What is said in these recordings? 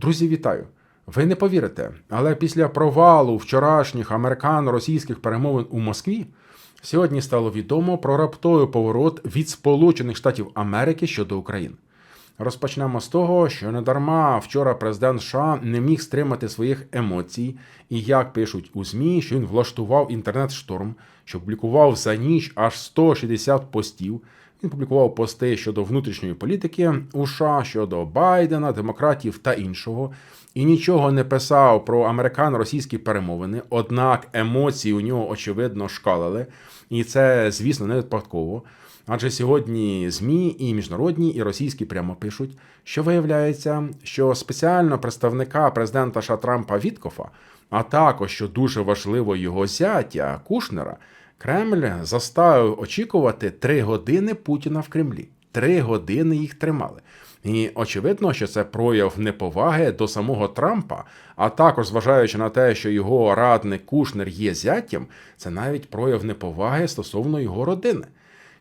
Друзі, вітаю! Ви не повірите, але після провалу вчорашніх американо-російських перемовин у Москві сьогодні стало відомо про раптовий поворот від Сполучених Штатів Америки щодо України. Розпочнемо з того, що недарма вчора президент США не міг стримати своїх емоцій, і як пишуть у ЗМІ, що він влаштував інтернет-шторм, що публікував за ніч аж 160 постів. Він публікував пости щодо внутрішньої політики США, щодо Байдена, демократів та іншого, і нічого не писав про американо-російські перемовини. Однак емоції у нього очевидно шкалили, і це, звісно, не випадково. Адже сьогодні ЗМІ і міжнародні, і російські прямо пишуть, що виявляється, що спеціально представника президента США Трампа Віткофа, а також що дуже важливо його зятя Кушнера, Кремль заставив очікувати три години Путіна в Кремлі. Три години їх тримали. І очевидно, що це прояв неповаги до самого Трампа, а також зважаючи на те, що його радник Кушнер є зятям, це навіть прояв неповаги стосовно його родини.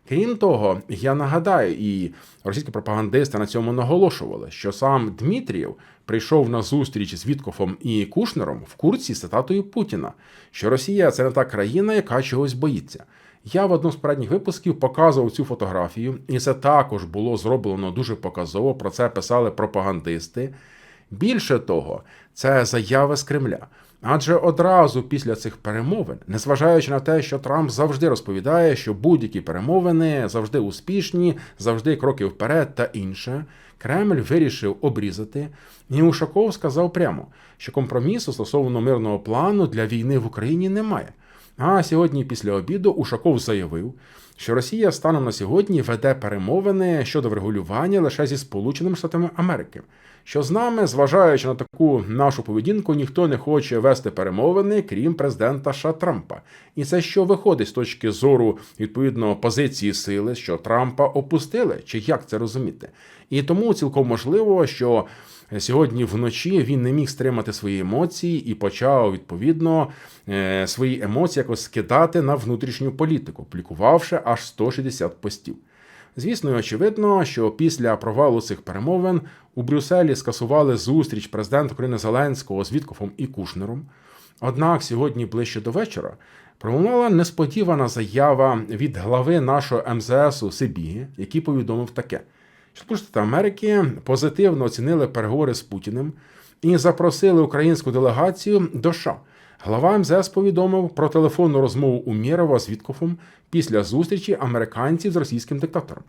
Крім того, я нагадаю, і російські пропагандисти на цьому наголошували, що сам Дмитрієв прийшов на зустріч з Віткофом і Кушнером в курсі з цитатою Путіна, що Росія це не та країна, яка чогось боїться. Я в одному з передніх випусків показував цю фотографію, і це також було зроблено дуже показово. Про це писали пропагандисти. Більше того, це заява з Кремля. Адже одразу після цих перемовин, незважаючи на те, що Трамп завжди розповідає, що будь-які перемовини завжди успішні, завжди кроки вперед та інше, Кремль вирішив обрізати. І Ушаков сказав прямо, що компромісу стосовно мирного плану для війни в Україні немає. А сьогодні, після обіду, Ушаков заявив, що Росія станом на сьогодні веде перемовини щодо врегулювання лише зі Сполученими Штатами Америки. Що з нами, зважаючи на таку нашу поведінку, ніхто не хоче вести перемовини, крім президента США Трампа. І це що виходить з точки зору відповідно позиції сили, що Трампа опустили, чи як це розуміти? І тому цілком можливо, що сьогодні вночі він не міг стримати свої емоції і почав відповідно е, свої емоції якось скидати на внутрішню політику, публікувавши аж 160 постів. Звісно, і очевидно, що після провалу цих перемовин у Брюсселі скасували зустріч президента України Зеленського з Віткофом і Кушнером. Однак сьогодні ближче до вечора пролунала несподівана заява від глави нашого МЗСу Сибіги, який повідомив таке. Штати Америки позитивно оцінили переговори з Путіним і запросили українську делегацію до США. Глава МЗС повідомив про телефонну розмову Умєрова з Віткофом після зустрічі американців з російським диктатором.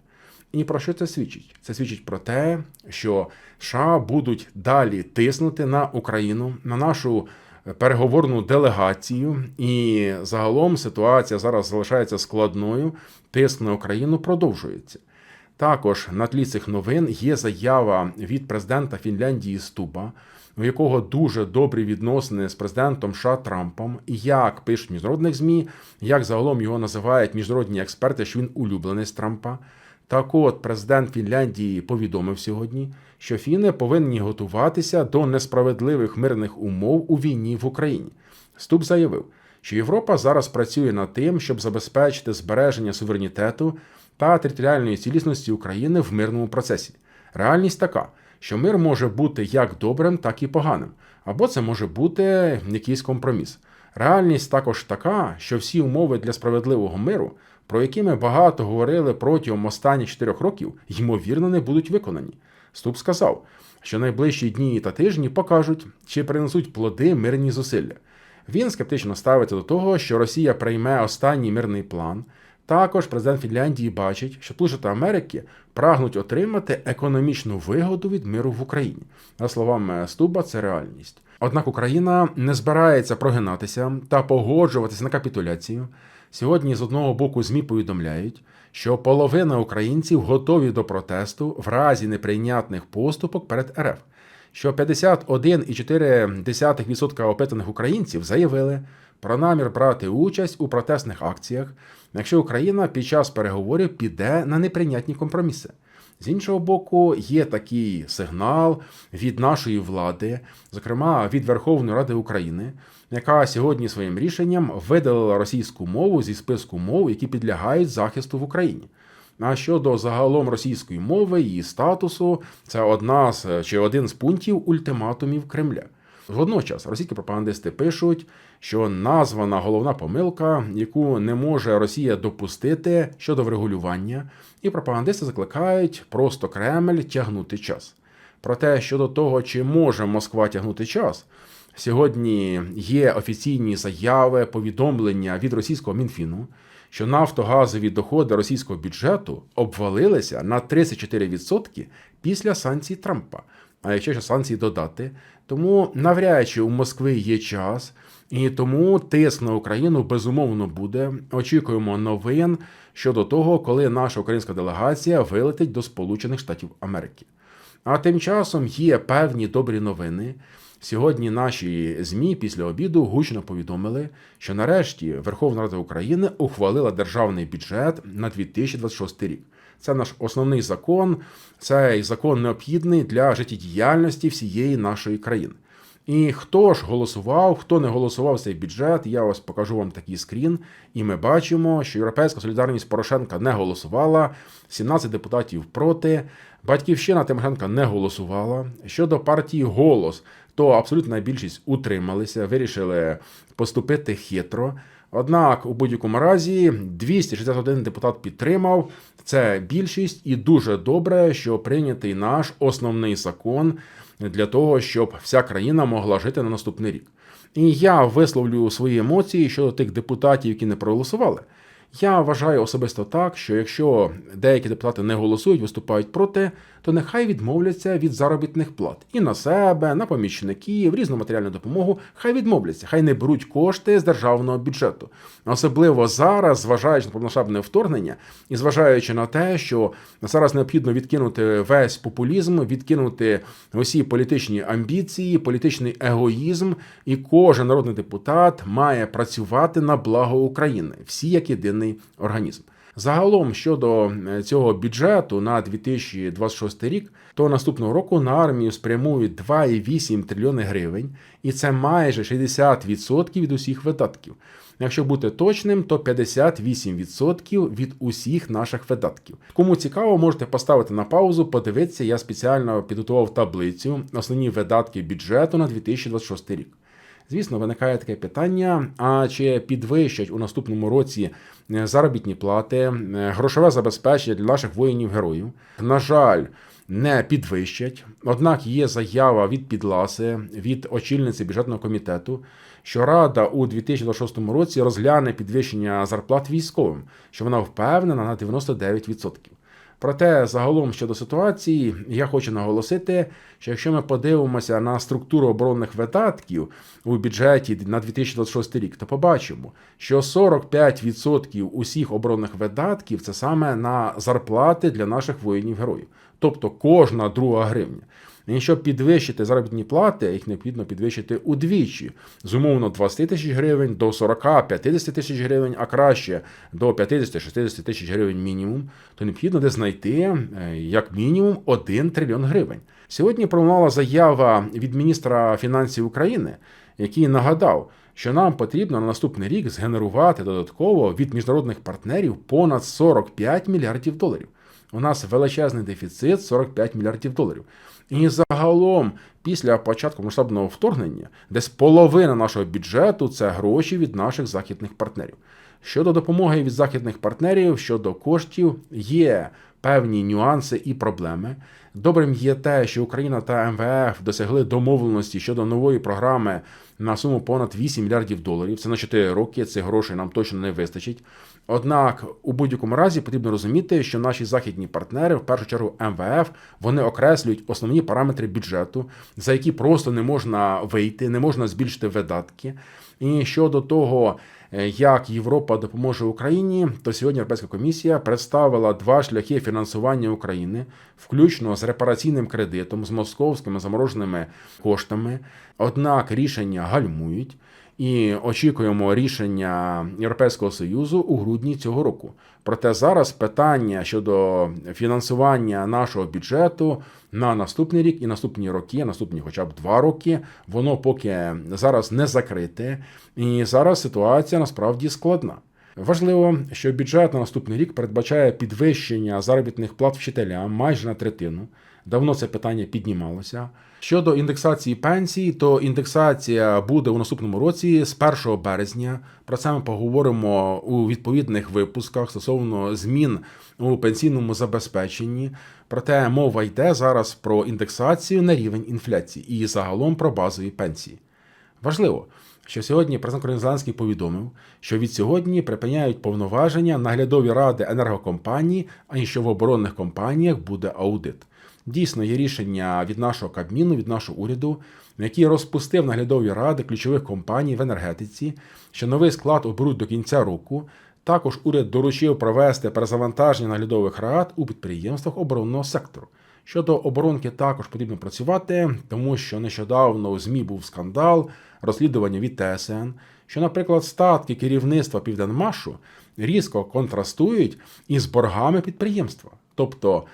І про що це свідчить? Це свідчить про те, що США будуть далі тиснути на Україну, на нашу переговорну делегацію, і загалом ситуація зараз залишається складною. Тиск на Україну продовжується. Також на тлі цих новин є заява від президента Фінляндії Стуба, у якого дуже добрі відносини з президентом США Трампом, і як пишуть міжнародних змі, як загалом його називають міжнародні експерти, що він улюблений з Трампа. Так от президент Фінляндії повідомив сьогодні, що Фіни повинні готуватися до несправедливих мирних умов у війні в Україні. Ступ заявив, що Європа зараз працює над тим, щоб забезпечити збереження суверенітету та територіальної цілісності України в мирному процесі. Реальність така, що мир може бути як добрим, так і поганим, або це може бути якийсь компроміс. Реальність також така, що всі умови для справедливого миру, про які ми багато говорили протягом останніх чотирьох років, ймовірно, не будуть виконані. Ступ сказав, що найближчі дні та тижні покажуть, чи принесуть плоди мирні зусилля. Він скептично ставиться до того, що Росія прийме останній мирний план. Також президент Фінляндії бачить, що Сполучені Америки прагнуть отримати економічну вигоду від миру в Україні. За словами Стуба, це реальність. Однак Україна не збирається прогинатися та погоджуватися на капітуляцію. Сьогодні з одного боку ЗМІ повідомляють, що половина українців готові до протесту в разі неприйнятних поступок перед РФ. Що 51,4% опитаних українців заявили про намір брати участь у протестних акціях, якщо Україна під час переговорів піде на неприйнятні компроміси. З іншого боку, є такий сигнал від нашої влади, зокрема від Верховної Ради України, яка сьогодні своїм рішенням видалила російську мову зі списку мов, які підлягають захисту в Україні. А щодо загалом російської мови, її статусу, це одна з чи один з пунктів ультиматумів Кремля. Водночас російські пропагандисти пишуть, що названа головна помилка, яку не може Росія допустити щодо врегулювання, і пропагандисти закликають просто Кремль тягнути час. Проте щодо того, чи може Москва тягнути час, сьогодні є офіційні заяви, повідомлення від російського мінфіну, що нафтогазові доходи російського бюджету обвалилися на 34% після санкцій Трампа. А якщо ще санкції додати, тому навряд чи у Москви є час, і тому тиск на Україну безумовно буде. Очікуємо новин щодо того, коли наша українська делегація вилетить до Сполучених Штатів Америки. А тим часом є певні добрі новини. Сьогодні наші змі після обіду гучно повідомили, що нарешті Верховна Рада України ухвалила державний бюджет на 2026 рік. Це наш основний закон. Цей закон необхідний для життєдіяльності всієї нашої країни. І хто ж голосував, хто не голосував цей бюджет, я ось покажу вам такий скрін. І ми бачимо, що Європейська солідарність Порошенка не голосувала, 17 депутатів проти. Батьківщина Тимошенка не голосувала. Щодо партії Голос, то абсолютна більшість утрималися, вирішили поступити хитро. Однак, у будь-якому разі, 261 депутат підтримав. Це більшість, і дуже добре, що прийнятий наш основний закон для того, щоб вся країна могла жити на наступний рік. І я висловлю свої емоції щодо тих депутатів, які не проголосували. Я вважаю особисто так, що якщо деякі депутати не голосують, виступають проти, то нехай відмовляться від заробітних плат і на себе, на помічників, різну матеріальну допомогу. Хай відмовляться, хай не беруть кошти з державного бюджету. Особливо зараз, зважаючи на повномасштабне вторгнення і зважаючи на те, що зараз необхідно відкинути весь популізм, відкинути усі політичні амбіції, політичний егоїзм, і кожен народний депутат має працювати на благо України, всі як єдиний організм. Загалом щодо е, цього бюджету на 2026 рік, то наступного року на армію спрямують 2,8 трильйони гривень, і це майже 60% від усіх видатків. Якщо бути точним, то 58% від усіх наших видатків. Кому цікаво, можете поставити на паузу, подивитися. Я спеціально підготував таблицю основні видатки бюджету на 2026 рік. Звісно, виникає таке питання: а чи підвищать у наступному році е, заробітні плати, е, грошове забезпечення для наших воїнів-героїв? На жаль, не підвищать. Однак є заява від Підласи, від очільниці бюджетного комітету, що Рада у 2026 році розгляне підвищення зарплат військовим, що вона впевнена на 99%. Проте, загалом щодо ситуації, я хочу наголосити, що якщо ми подивимося на структуру оборонних видатків у бюджеті на 2026 рік, то побачимо, що 45% усіх оборонних видатків це саме на зарплати для наших воїнів-героїв, тобто кожна друга гривня. І щоб підвищити заробітні плати, їх необхідно підвищити удвічі з умовно 20 тисяч гривень до 40-50 тисяч гривень, а краще до 50-60 тисяч гривень мінімум, то необхідно де знайти е, як мінімум 1 трильйон гривень. Сьогодні пролунала заява від міністра фінансів України, який нагадав. Що нам потрібно на наступний рік згенерувати додатково від міжнародних партнерів понад 45 мільярдів доларів. У нас величезний дефіцит 45 мільярдів доларів. І загалом, після початку масштабного вторгнення, десь половина нашого бюджету це гроші від наших західних партнерів. Щодо допомоги від західних партнерів, щодо коштів, є певні нюанси і проблеми. Добрим є те, що Україна та МВФ досягли домовленості щодо нової програми на суму понад 8 мільярдів доларів. Це на 4 роки. Цих грошей нам точно не вистачить. Однак у будь-якому разі потрібно розуміти, що наші західні партнери, в першу чергу МВФ, вони окреслюють основні параметри бюджету, за які просто не можна вийти, не можна збільшити видатки. І щодо того, Е, як Європа допоможе Україні, то сьогодні Європейська комісія представила два шляхи фінансування України, включно з репараційним кредитом, з московськими замороженими коштами. Однак рішення гальмують і очікуємо рішення Європейського союзу у грудні цього року. Проте зараз питання щодо фінансування нашого бюджету на наступний рік і наступні роки, наступні, хоча б два роки, воно поки зараз не закрите, і зараз ситуація насправді складна. Важливо, що бюджет на наступний рік передбачає підвищення заробітних плат вчителям майже на третину. Давно це питання піднімалося. Щодо індексації пенсій, то індексація буде у наступному році з 1 березня. Про це ми поговоримо у відповідних випусках стосовно змін у пенсійному забезпеченні. Проте мова йде зараз про індексацію на рівень інфляції і загалом про базові пенсії. Важливо, що сьогодні президент Зеленський повідомив, що від сьогодні припиняють повноваження наглядові ради енергокомпаній, а що в оборонних компаніях буде аудит. Дійсно, є рішення від нашого Кабміну, від нашого уряду, який розпустив наглядові ради ключових компаній в енергетиці, що новий склад оберуть до кінця року. Також уряд доручив провести перезавантаження наглядових рад у підприємствах оборонного сектору. Щодо оборонки також потрібно працювати, тому що нещодавно у ЗМІ був скандал, розслідування від ТСН, що, наприклад, статки керівництва Південмашу різко контрастують із боргами підприємства. Тобто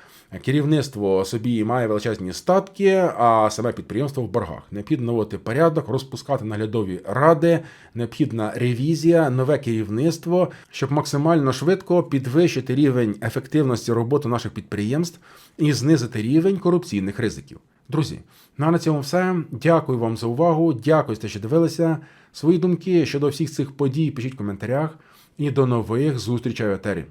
керівництво собі має величезні статки, а саме підприємство в боргах. Необхідно наводити порядок, розпускати наглядові ради, необхідна ревізія, нове керівництво, щоб максимально швидко підвищити рівень ефективності роботи наших підприємств і знизити рівень корупційних ризиків. Друзі, ну на цьому все. Дякую вам за увагу. Дякую, що дивилися. Свої думки щодо всіх цих подій пишіть в коментарях. І до нових зустрічей в етері.